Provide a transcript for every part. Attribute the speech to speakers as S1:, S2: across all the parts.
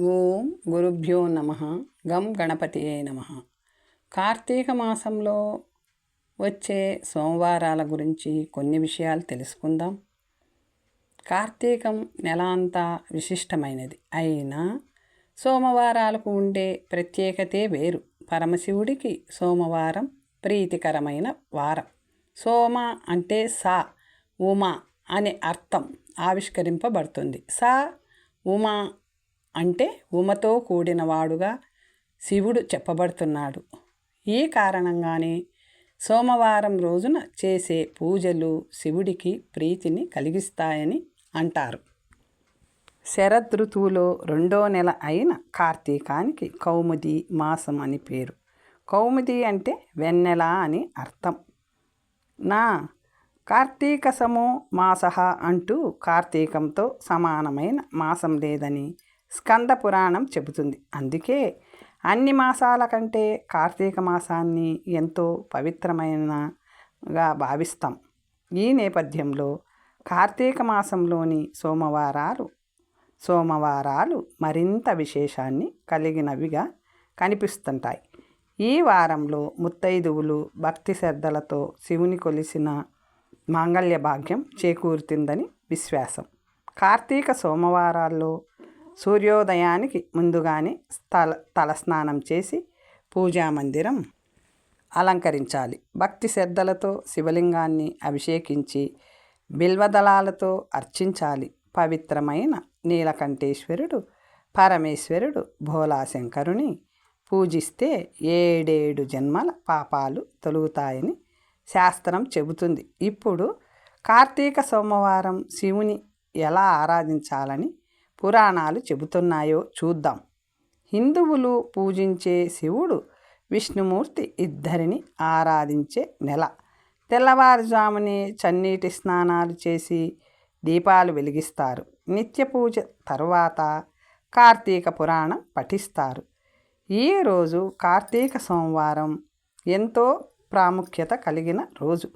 S1: ఓం గురుభ్యో నమ. గం గణపతియే నమ. కార్తీక మాసంలో వచ్చే సోమవారాల గురించి కొన్ని విషయాలు తెలుసుకుందాం. కార్తీకం నెల అంతా విశిష్టమైనది. అయినా సోమవారాలకు ఉండే ప్రత్యేకతే వేరు. పరమశివుడికి సోమవారం ప్రీతికరమైన వారం. సోమ అంటే సా ఉమా అనే అర్థం ఆవిష్కరింపబడుతుంది. సా ఉమా అంటే ఉమతో కూడినవాడుగా శివుడు చెప్పబడుతున్నాడు. ఈ కారణంగానే సోమవారం రోజున చేసే పూజలు శివుడికి ప్రీతిని కలిగిస్తాయని అంటారు. శరదృతువులో రెండో నెల అయిన కార్తీకానికి కౌముది మాసం అని పేరు. కౌముది అంటే వెన్నెల అని అర్థం. నా కార్తీకసము మాస అంటూ కార్తీకంతో సమానమైన మాసం లేదని స్కంద పురాణం చెబుతుంది. అందుకే అన్ని మాసాల కంటే కార్తీక మాసాన్ని ఎంతో పవిత్రమైనగా భావిస్తాం. ఈ నేపథ్యంలో కార్తీక మాసంలోని సోమవారాలు సోమవారాలు మరింత విశేషాన్ని కలిగినవిగా కనిపిస్తుంటాయి. ఈ వారంలో ముత్తైదువులు భక్తి శ్రద్ధలతో శివుని కొలిసిన మాంగళ్య భాగ్యం చేకూరుతుందని విశ్వాసం. కార్తీక సోమవారాల్లో సూర్యోదయానికి ముందుగానే స్థల తలస్నానం చేసి పూజా మందిరం అలంకరించాలి. భక్తి శ్రద్ధలతో శివలింగాన్ని అభిషేకించి బిల్వదళాలతో అర్చించాలి. పవిత్రమైన నీలకంఠేశ్వరుడు పరమేశ్వరుడు భోలాశంకరుని పూజిస్తే ఏడేడు జన్మల పాపాలు తొలుగుతాయని శాస్త్రం చెబుతుంది. ఇప్పుడు కార్తీక సోమవారం శివుని ఎలా ఆరాధించాలని పురాణాలు చెబుతున్నాయో చూద్దాం. హిందువులు పూజించే శివుడు విష్ణుమూర్తి ఇద్దరిని ఆరాధించే నెల. తెల్లవారుజామునే చన్నీటి స్నానాలు చేసి దీపాలు వెలిగిస్తారు. నిత్య పూజ తర్వాత కార్తీక పురాణం పఠిస్తారు. ఈరోజు కార్తీక సోమవారం ఎంతో ప్రాముఖ్యత కలిగిన రోజు.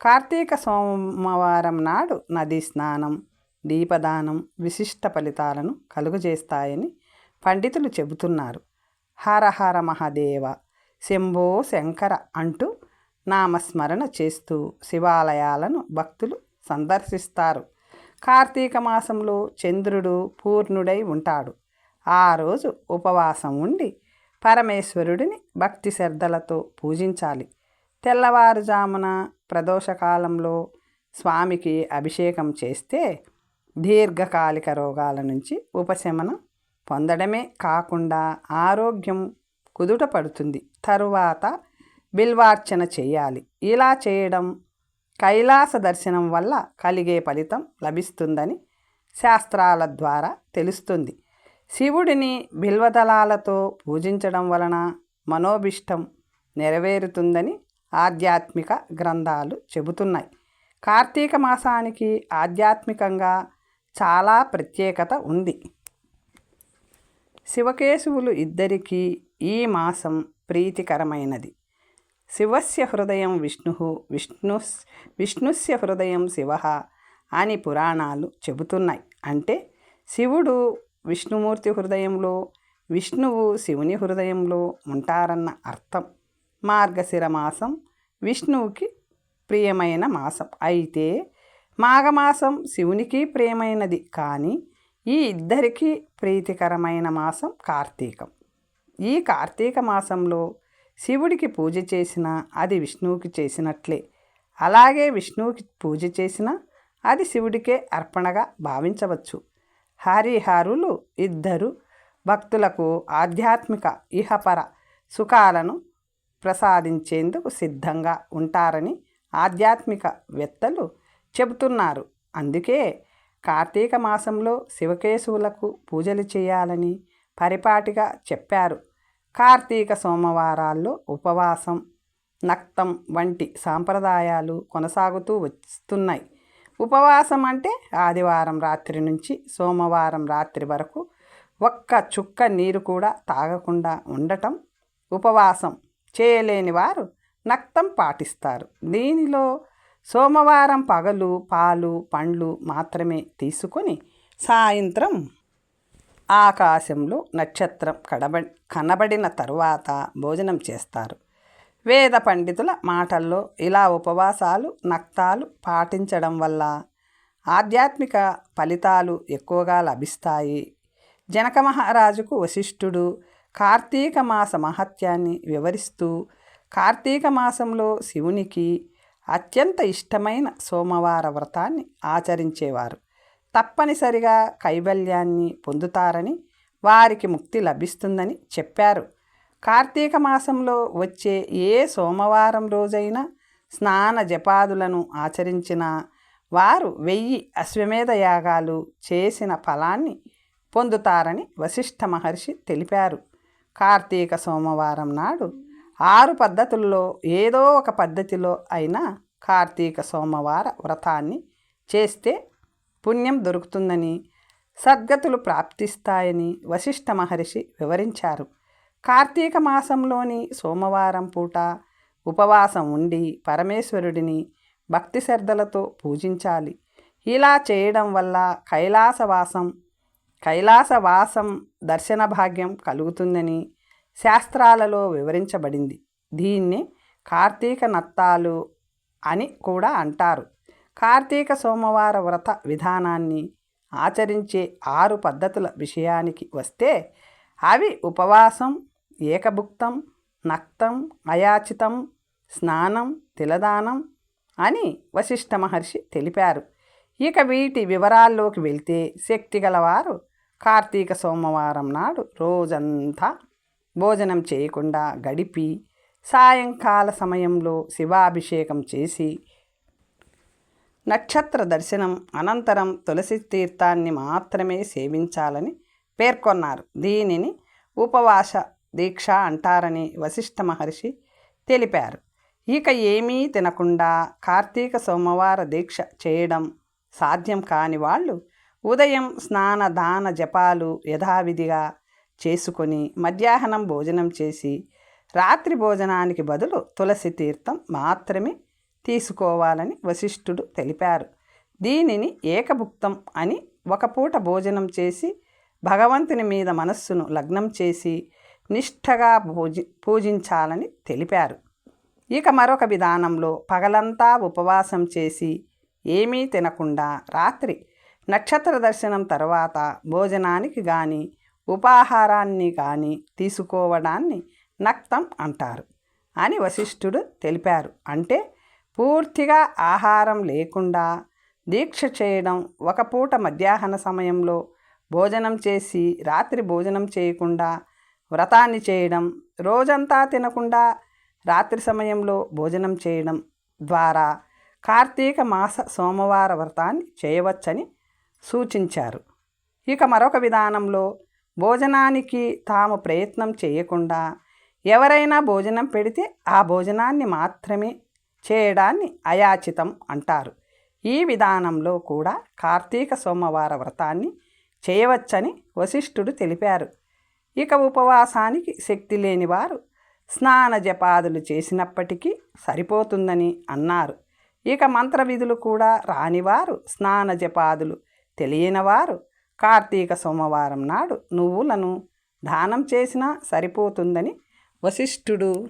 S1: కార్తీక సోమవారం నాడు నదీ స్నానం దీపదానం విశిష్ట ఫలితాలను కలుగజేస్తాయని పండితులు చెబుతున్నారు. హరహర మహాదేవ శంభో శంకర అంటూ నామస్మరణ చేస్తూ శివాలయాలను భక్తులు సందర్శిస్తారు. కార్తీక మాసంలో చంద్రుడు పూర్ణుడై ఉంటాడు. ఆ రోజు ఉపవాసం ఉండి పరమేశ్వరుడిని భక్తి శ్రద్ధలతో పూజించాలి. తెల్లవారుజామున ప్రదోషకాలంలో స్వామికి అభిషేకం చేస్తే దీర్ఘకాలిక రోగాల నుంచి ఉపశమనం పొందడమే కాకుండా ఆరోగ్యం కుదుట పడుతుంది తరువాత బిల్వార్చన చేయాలి. ఇలా చేయడం కైలాస దర్శనం వల్ల కలిగే ఫలితం లభిస్తుందని శాస్త్రాల ద్వారా తెలుస్తుంది. శివుడిని బిల్వదళాలతో పూజించడం వలన మనోభిష్టం నెరవేరుతుందని ఆధ్యాత్మిక గ్రంథాలు చెబుతున్నాయి. కార్తీక మాసానికి ఆధ్యాత్మికంగా చాలా ప్రత్యేకత ఉంది. శివకేశవులు ఇద్దరికీ ఈ మాసం ప్రీతికరమైనది. శివస్య హృదయం విష్ణు విష్ణు విష్ణుస్య హృదయం శివ అని పురాణాలు చెబుతున్నాయి. అంటే శివుడు విష్ణుమూర్తి హృదయంలో విష్ణువు శివుని హృదయంలో ఉంటారన్న అర్థం. మార్గశిర మాసం విష్ణువుకి ప్రియమైన మాసం. అయితే మాఘమాసం శివునికి ప్రియమైనది కానీ ఈ ఇద్దరికీ ప్రీతికరమైన మాసం కార్తీకం. ఈ కార్తీక మాసంలో శివుడికి పూజ చేసినా అది విష్ణువుకి చేసినట్లే. అలాగే విష్ణువుకి పూజ చేసినా అది శివుడికే అర్పణగా భావించవచ్చు. హరిహారులు ఇద్దరు భక్తులకు ఆధ్యాత్మిక ఇహపర సుఖాలను ప్రసాదించేందుకు సిద్ధంగా ఉంటారని ఆధ్యాత్మికవేత్తలు చెబుతున్నారు. అందుకే కార్తీక మాసంలో శివకేశవులకు పూజలు చేయాలని పరిపాటిగా చెప్పారు. కార్తీక సోమవారాల్లో ఉపవాసం నక్తం వంటి సాంప్రదాయాలు కొనసాగుతూ వస్తున్నాయి. ఉపవాసం అంటే ఆదివారం రాత్రి నుంచి సోమవారం రాత్రి వరకు ఒక్క చుక్క నీరు కూడా తాగకుండా ఉండటం ఉపవాసం. చేయలేని వారు నక్తం పాటిస్తారు. దీనిలో సోమవారం పగలు పాలు పండ్లు మాత్రమే తీసుకొని సాయంత్రం ఆకాశంలో నక్షత్రం కడబ కనబడిన తరువాత భోజనం చేస్తారు. వేద పండితుల మాటల్లో ఇలా ఉపవాసాలు నక్తాలు పాటించడం వల్ల ఆధ్యాత్మిక ఫలితాలు ఎక్కువగా లభిస్తాయి. జనక మహారాజుకు వశిష్ఠుడు కార్తీక మాస మహత్యాన్ని వివరిస్తూ కార్తీక మాసంలో శివునికి అత్యంత ఇష్టమైన సోమవార వ్రతాన్ని ఆచరించేవారు. తప్పనిసరిగా కైవల్యాన్ని పొందుతారని వారికి ముక్తి లభిస్తుందని చెప్పారు. కార్తీక మాసంలో వచ్చే ఏ సోమవారం రోజైనా స్నాన జపాదులను ఆచరించిన వారు వెయ్యి అశ్వమేధ యాగాలు చేసిన ఫలాన్ని పొందుతారని వశిష్ఠ మహర్షి తెలిపారు. కార్తీక సోమవారం నాడు ఆరు పద్ధతుల్లో ఏదో ఒక పద్ధతిలో అయినా కార్తీక సోమవార వ్రతాన్ని చేస్తే పుణ్యం దొరుకుతుందని సద్గతులు ప్రాప్తిస్తాయని వశిష్ఠ మహర్షి వివరించారు. కార్తీక మాసంలోని సోమవారం పూట ఉపవాసం ఉండి పరమేశ్వరుడిని భక్తి శ్రద్ధలతో పూజించాలి. ఇలా చేయడం వల్ల కైలాసవాసం కైలాసవాసం దర్శన భాగ్యం కలుగుతుందని శాస్త్రాలలో వివరించబడింది. దీన్ని కార్తీక నత్తాలు అని కూడా అంటారు. కార్తీక సోమవార వ్రత విధానాన్ని ఆచరించే ఆరు పద్ధతుల విషయానికి వస్తే అవి ఉపవాసం ఏకభుక్తం నక్తం అయాచితం స్నానం తిలదానం అని వశిష్ఠ మహర్షి తెలిపారు. ఇక వీటి వివరాల్లోకి వెళ్తే శక్తి గలవారు కార్తీక సోమవారం నాడు రోజంతా భోజనం చేయకుండా గడిపి సాయంకాల సమయంలో శివాభిషేకం చేసి నక్షత్ర దర్శనం అనంతరం తులసి తీర్థాన్ని మాత్రమే సేవించాలని పేర్కొన్నారు. దీనిని ఉపవాస దీక్ష అంటారని వశిష్ఠ మహర్షి తెలిపారు. ఇక ఏమీ తినకుండా కార్తీక సోమవార దీక్ష చేయడం సాధ్యం కాని వాళ్ళు ఉదయం స్నాన దాన జపాలు యథావిధిగా చేసుకొని మధ్యాహ్నం భోజనం చేసి రాత్రి భోజనానికి బదులు తులసి తీర్థం మాత్రమే తీసుకోవాలని వశిష్ఠుడు తెలిపారు. దీనిని ఏకభుక్తం అని ఒక పూట భోజనం చేసి భగవంతుని మీద మనస్సును లగ్నం చేసి నిష్ఠగా పూజి పూజించాలని తెలిపారు. ఇక మరొక విధానంలో పగలంతా ఉపవాసం చేసి ఏమీ తినకుండా రాత్రి నక్షత్ర దర్శనం తర్వాత భోజనానికి కానీ ఉపాహారాన్ని కానీ తీసుకోవడాన్ని నక్తం అంటారు అని వశిష్ఠుడు తెలిపారు. అంటే పూర్తిగా ఆహారం లేకుండా దీక్ష చేయడం ఒక పూట మధ్యాహ్న సమయంలో భోజనం చేసి రాత్రి భోజనం చేయకుండా వ్రతాన్ని చేయడం రోజంతా తినకుండా రాత్రి సమయంలో భోజనం చేయడం ద్వారా కార్తీక మాస సోమవార వ్రతాన్ని చేయవచ్చని సూచించారు. ఇక మరొక విధానంలో భోజనానికి తాము ప్రయత్నం చేయకుండా ఎవరైనా భోజనం పెడితే ఆ భోజనాన్ని మాత్రమే చేయడాన్ని అయాచితం అంటారు. ఈ విధానంలో కూడా కార్తీక సోమవార వ్రతాన్ని చేయవచ్చని వశిష్ఠుడు తెలిపారు. ఇక ఉపవాసానికి శక్తి లేని వారు స్నాన జపాదులు చేసినప్పటికీ సరిపోతుందని అన్నారు. ఇక మంత్ర విధులు కూడా రానివారు స్నాన జపాదులు తెలియనివారు కార్తీక సోమవారం నాడు నువ్వులను దానం చేసినా సరిపోతుందని వశిష్ఠుడు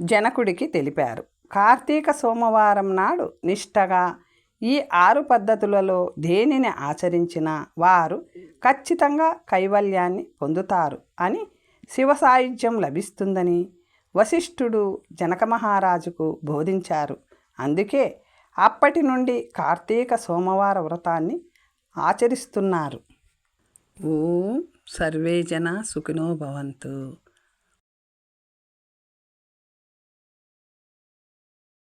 S1: జనకుడికి తెలిపారు. కార్తీక సోమవారం నాడు నిష్టగా ఈ ఆరు పద్ధతులలో దేనిని ఆచరించిన వారు ఖచ్చితంగా కైవల్యాన్ని పొందుతారు అని శివసాయుధ్యం లభిస్తుందని వశిష్ఠుడు జనక మహారాజుకు బోధించారు. అందుకే అప్పటి నుండి కార్తీక సోమవార వ్రతాన్ని ఆచరిస్తున్నారు. ఓం సర్వే జన సుఖినో భవంతు.